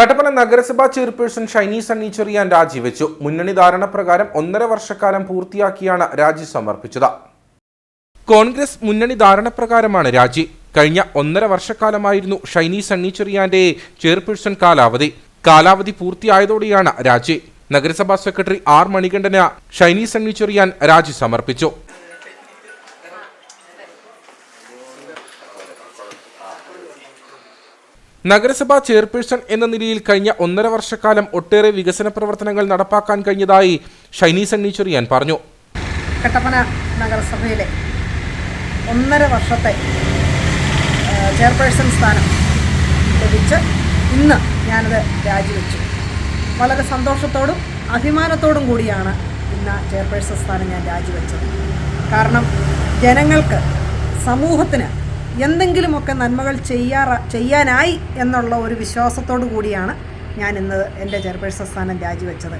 കട്ടപ്പന നഗരസഭാ ചെയർപേഴ്സൺ ഷൈനി സണ്ണി ചെറിയാൻ രാജിവെച്ചു. മുന്നണി ധാരണ പ്രകാരം ഒന്നര വർഷക്കാലം പൂർത്തിയാക്കിയാണ് രാജി സമർപ്പിച്ചത്. കോൺഗ്രസ് മുന്നണി ധാരണ പ്രകാരമാണ് രാജി. കഴിഞ്ഞ ഒന്നര വർഷക്കാലമായിരുന്നു ഷൈനി സണ്ണി ചെറിയാന്റെ ചെയർപേഴ്സൺ കാലാവധി. കാലാവധി പൂർത്തിയായതോടെയാണ് രാജി. നഗരസഭാ സെക്രട്ടറി ആർ മണികണ്ഠന് ഷൈനി സണ്ണി ചെറിയാൻ രാജി സമർപ്പിച്ചു. നഗരസഭാ ചെയർപേഴ്സൺ എന്ന നിലയിൽ കഴിഞ്ഞ ഒന്നര വർഷക്കാലം ഒട്ടേറെ വികസന പ്രവർത്തനങ്ങൾ നടപ്പാക്കാൻ കഴിഞ്ഞതായി ഷൈനി സണ്ണി ചെറിയാൻ പറഞ്ഞു. കട്ടപ്പന നഗരസഭയിലെ ഒന്നര വർഷത്തെ ചെയർപേഴ്സൺ സ്ഥാനം ലഭിച്ച് ഇന്ന് ഞാനത് രാജിവെച്ചു. വളരെ സന്തോഷത്തോടും അഭിമാനത്തോടും കൂടിയാണ് ഇന്ന് ചെയർപേഴ്സൺ സ്ഥാനം ഞാൻ രാജിവെച്ചത്. കാരണം ജനങ്ങൾക്ക് സമൂഹത്തിന് എന്തെങ്കിലുമൊക്കെ നന്മകൾ ചെയ്യാറ ചെയ്യാനായി എന്നുള്ള ഒരു വിശ്വാസത്തോടു കൂടിയാണ് ഞാൻ ഇന്ന് എന്റെ ചെയർപേഴ്സൺ സ്ഥാനം രാജിവെച്ചത്.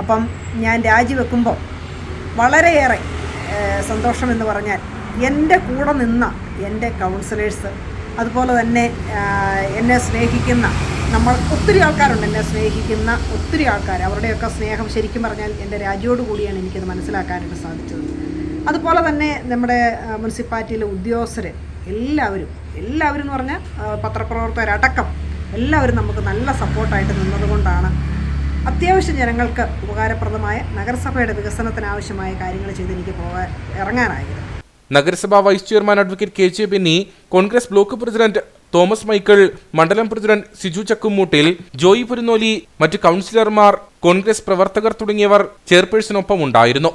അപ്പം ഞാൻ രാജിവെക്കുമ്പോൾ വളരെയേറെ സന്തോഷം സന്തോഷമെന്ന് പറഞ്ഞാൽ എന്റെ കൂടെ നിന്ന എന്റെ കൗൺസിലേഴ്സ് അതുപോലെ തന്നെ എന്നെ സ്നേഹിക്കുന്ന നമ്മൾ ഒത്തിരി ആൾക്കാരുണ്ട്. എന്നെ സ്നേഹിക്കുന്ന ഒത്തിരി ആൾക്കാർ അവരുടെയൊക്കെ സ്നേഹം ശരിക്കും പറഞ്ഞാൽ എന്റെ രാജ്യയോട് കൂടിയാണ് എനിക്കത് മനസ്സിലാക്കാനായിട്ട് സാധിച്ചത്. അതുപോലെ തന്നെ നമ്മുടെ മുനിസിപ്പാലിറ്റിയിലെ ഉദ്യോഗസ്ഥർ എല്ലാവരും എല്ലാവരും എന്ന് പറഞ്ഞാൽ പത്രപ്രവർത്തകരടക്കം എല്ലാവരും നമുക്ക് നല്ല സപ്പോർട്ടായിട്ട് നിന്നതുകൊണ്ടാണ് അത്യാവശ്യം ജനങ്ങൾക്ക് ഉപകാരപ്രദമായ നഗരസഭയുടെ വികസനത്തിനാവശ്യമായ കാര്യങ്ങൾ ചെയ്ത് എനിക്ക് പോകാൻ ഇറങ്ങാനായത്. നഗരസഭാ vice chairman advocate K J Benny Congress block president Thomas Michael മണ്ഡലം പ്രസിഡന്റ് സിജു ചക്കുമൂട്ടിൽ ജോയി പുരുന്നോലി മറ്റ് കൗൺസിലർമാർ കോൺഗ്രസ് പ്രവർത്തകർ തുടങ്ങിയവർ ചെയർപേഴ്സണൊപ്പം ഉണ്ടായിരുന്നു